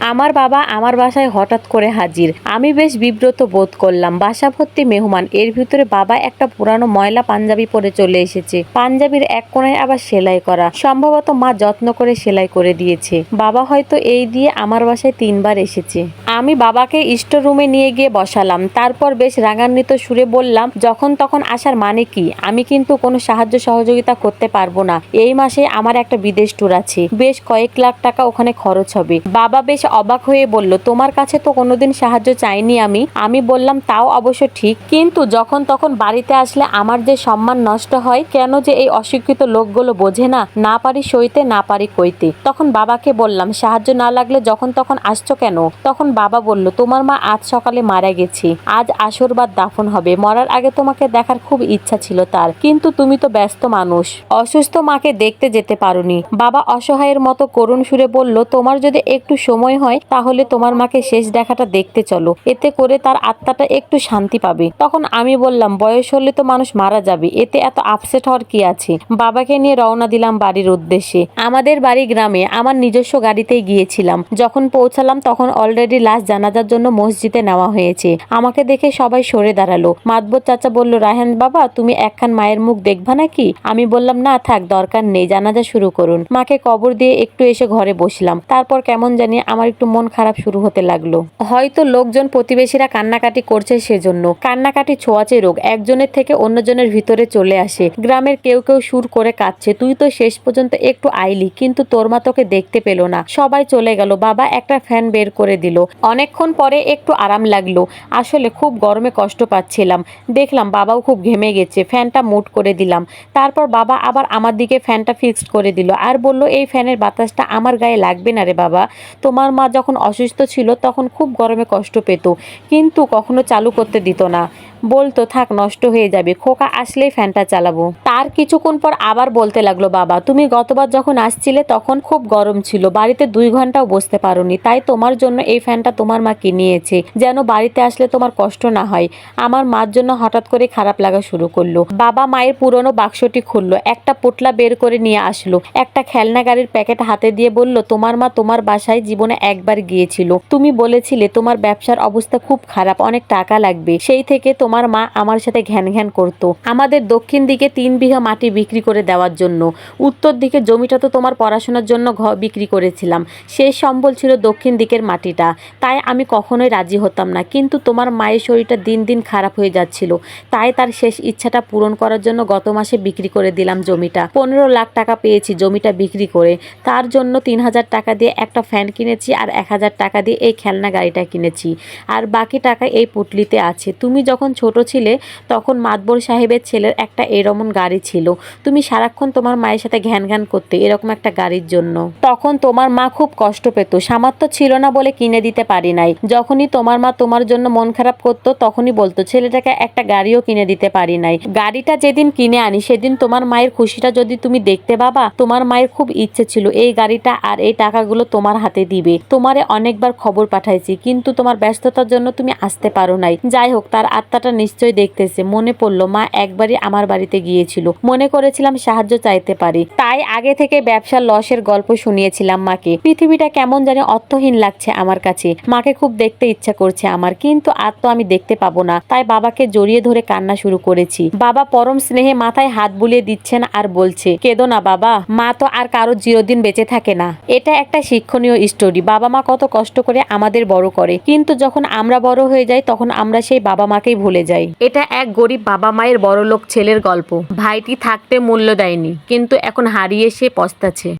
আমার বাবা আমার বাসায় হঠাৎ করে হাজির। আমি বেশ বিব্রত বোধ করলাম। বাসা ভর্তি মেহমান, এর ভিতরে বাবা একটা পুরানো ময়লা পাঞ্জাবি পরে চলে এসেছে। পাঞ্জাবির এক কোণায় আবার সেলাই করা। সম্ভবত মা যত্ন করে সেলাই করে দিয়েছে। বাবা হয়তো এই দিয়ে আমার বাসায় তিনবার এসেছে। আমি বাবাকে ইষ্ট রুমে নিয়ে গিয়ে বসালাম। তারপর বেশ রাগান্বিত সুরে বললাম, যখন তখন আসার মানে কি? আমি কিন্তু কোনো সাহায্য সহযোগিতা করতে পারব না। এই মাসে আমার একটা বিদেশ ট্যুর আছে। বেশ কয়েক লাখ টাকা ওখানে খরচ হবে। বাবা বেশ অবাক হয়ে বলল, তোমার কাছে তো কোনোদিন সাহায্য চাইনি আমি। আমি বললাম, তাও অবশ্য ঠিক। কিন্তু যখন তখন বাড়িতে আসলে আমার যে সম্মান নষ্ট হয়, কেন যে এই অশিক্ষিত লোকগুলো বোঝে না না পারি সইতে, না পারি কইতে? তখন বাবাকে বললাম, সাহায্য না লাগলে যখন তখন আসছো কেন? তখন বাবা বলল, তোমার মা আজ সকালে মারা গেছে। আজ আসর বাদ দাফন হবে। মরার আগে তোমাকে দেখার খুব ইচ্ছা ছিল তার। কিন্তু তুমি তো ব্যস্ত মানুষ। অসুস্থ মাকে দেখতে যেতে পারোনি। বাবা অসহায়ের মতো করুণ সুরে বলল, তোমার যদি একটু সময় হয়, তাহলে তোমার মাকে শেষ দেখাটা দেখতে চলো। এতে করে তার আত্মাটা একটু শান্তি পাবে। তখন আমি বললাম, বয়স হলে তো মানুষ মারা যাবে, এতে এত আপসেট হওয়ার কি আছে? বাবাকে নিয়ে রওনা দিলাম বাড়ির উদ্দেশ্যে। আমাদের বাড়ি গ্রামে আমার নিজস্ব গাড়িতেই গিয়েছিলাম। যখন পৌঁছালাম, তখন অলরেডি লাশ জানাজার জন্য মসজিদে নেওয়া হয়েছে। আমাকে দেখে সবাই সরে দাঁড়াল। মাতবর চাচা বলল, রায়হান বাবা, তুমি একখান মায়ের মুখ দেখবা নাকি? আমি বললাম, না, থাক, দরকার নেই, জানাজা শুরু করুন। মাকে কবর দিয়ে একটু এসে ঘরে বসলাম। তারপর কেমন জানি আমার একটু মন খারাপ শুরু হতে লাগল। হয়তো লোকজন প্রতিবেশীরা কান্নাকাটি করছে সেজন্য। কান্নাকাটি ছোঁয়াচে রোগ, একজনের থেকে অন্যজনের ভিতরে চলে আসে। গ্রামের কেউ কেউ সুর করে কাঁদছে, তুই তো শেষ পর্যন্ত একটু আইলি, কিন্তু তোর মা তোকে দেখতে পেল না। সবাই চলে গেল, বাবা একটা ফ্যান বের করে দিল। অনেকক্ষণ পরে একটু আরাম লাগল। আসলে খুব গরমে কষ্ট পাচ্ছিলাম। দেখলাম বাবাও খুব ঘেমে গেছে, ফ্যানটা মুট করে দিলাম। তারপর বাবা আবার আমার দিকে ফ্যানটা ফিক্সড করে দিল। আর বলল, এই ফ্যানের বাতাসটা আমার গায়ে লাগবে না রে বাবা। তোমার মা যখন অসুস্থ ছিল তখন খুব গরমে কষ্ট পেত, কিন্তু কখনো চালু করতে দিত না। বলতো, থাক, নষ্ট হয়ে যাবে, খোকা আসলেই ফ্যানটা চালাবো। তার কিছুক্ষণ পর আবার বলতে লাগল, বাবা, তুমি গতবার যখন আসছিলে তখন খুব গরম ছিল, বাড়িতে দুই ঘন্টাও বসতে পারোনি, তাই তোমার জন্য এই ফ্যানটা তোমার মা কিনিয়েছে যেন বাড়িতে আসলে তোমার কষ্ট না হয়। আমার মার জন্য হঠাৎ করে খারাপ লাগা শুরু করল। বাবা মায়ের পুরনো বাক্সটি খুললো, একটা পোটলা বের করে নিয়ে আসলো, একটা খেলনা গাড়ির প্যাকেট হাতে দিয়ে বলল, তোমার মা তোমার বাসায় জীবনে একবার গিয়েছিল, তুমি বলেছিলে তোমার ব্যবসার অবস্থা খুব খারাপ, অনেক টাকা লাগবে, সেই থেকে তোমার মা আমার সাথে ঘ্যান ঘ্যান করতো। আমাদের দক্ষিণ দিকে তিন বিঘা মাটি বিক্রি করে দেওয়ার জন্য। উত্তর দিকে জমিটা তো তোমার পড়াশোনার জন্য বিক্রি করেছিলাম। শেষ সম্বল ছিল দক্ষিণ দিকের মাটিটা। তাই আমি কখনোই রাজি হতাম না। কিন্তু তোমার মায়ের শরীরটা দিন দিন খারাপ হয়ে যাচ্ছিল। তাই তার শেষ ইচ্ছাটা পূরণ করার জন্য গত মাসে বিক্রি করে দিলাম জমিটা। পনেরো লাখ টাকা পেয়েছি জমিটা বিক্রি করে। তার জন্য তিন হাজার টাকা দিয়ে একটা ফ্যান কিনেছি আর এক হাজার টাকা দিয়ে এই খেলনা গাড়িটা কিনেছি। আর বাকি টাকা এই পুটলিতে আছে। তুমি যখন ছোট ছিলে, তখন মাতবর সাহেবের ছেলের একটা এরমন গাড়ি ছিল। তুমি সারাক্ষণ তোমার মায়ের সাথে ঘ্যান ঘ্যান করতে এরকম একটা গাড়ির জন্য। তখন তোমার মা খুব কষ্ট পেত। সামর্থ্য ছিল না বলে কিনে দিতে পারি নাই। যখনই তোমার মা তোমার জন্য মন খারাপ করতো, তখনই বলতো, ছেলেটাকে একটা গাড়িও কিনে দিতে পারি নাই। গাড়িটা যেদিন কিনে আনি, সেদিন তোমার মায়ের খুশিটা যদি তুমি দেখতে বাবা তোমার মায়ের খুব ইচ্ছে ছিল এই গাড়িটা আর এই টাকাগুলো তোমার হাতে দিবে। তোমারে অনেকবার খবর পাঠাইছি, কিন্তু তোমার ব্যস্ততার জন্য তুমি আসতে পারো নাই। যাই হোক, তার আত্মাটা নিশ্চয়ই দেখতেছে। মনে পড়ল, মা একবারই আমার বাড়িতে গিয়েছিল। মনে করেছিলাম সাহায্য চাইতে পারি। তাই আগে থেকে ব্যবসার লসের গল্প শুনিয়েছিলাম মাকে। পৃথিবীটা কেমন জানি অর্থহীন লাগছে আমার কাছে। মাকে খুব দেখতে ইচ্ছা করছে আমার, কিন্তু আর তো আমি দেখতে পাবো না। তাই বাবাকে জড়িয়ে ধরে কান্না শুরু করেছি। বাবা পরম স্নেহে মাথায় হাত বুলিয়ে দিচ্ছেন আর বলছে, কেঁদো না বাবা। মা তো আর কারও চিরদিন বেঁচে থাকে না। এটা একটা শিক্ষণীয় স্টোরি। বাবা মা কত কষ্ট করে আমাদের বড় করে। কিন্তু যখন আমরা বড় হয়ে যাই, তখন আমরা সেই বাবা মাকেই ভুলে যাই এটা এক গরিব বাবা মায়ের বড়লোক ছেলের গল্প। ভাইটি থাকতে মূল্য দেয়নি, কিন্তু এখন হারিয়ে সে পস্তাছে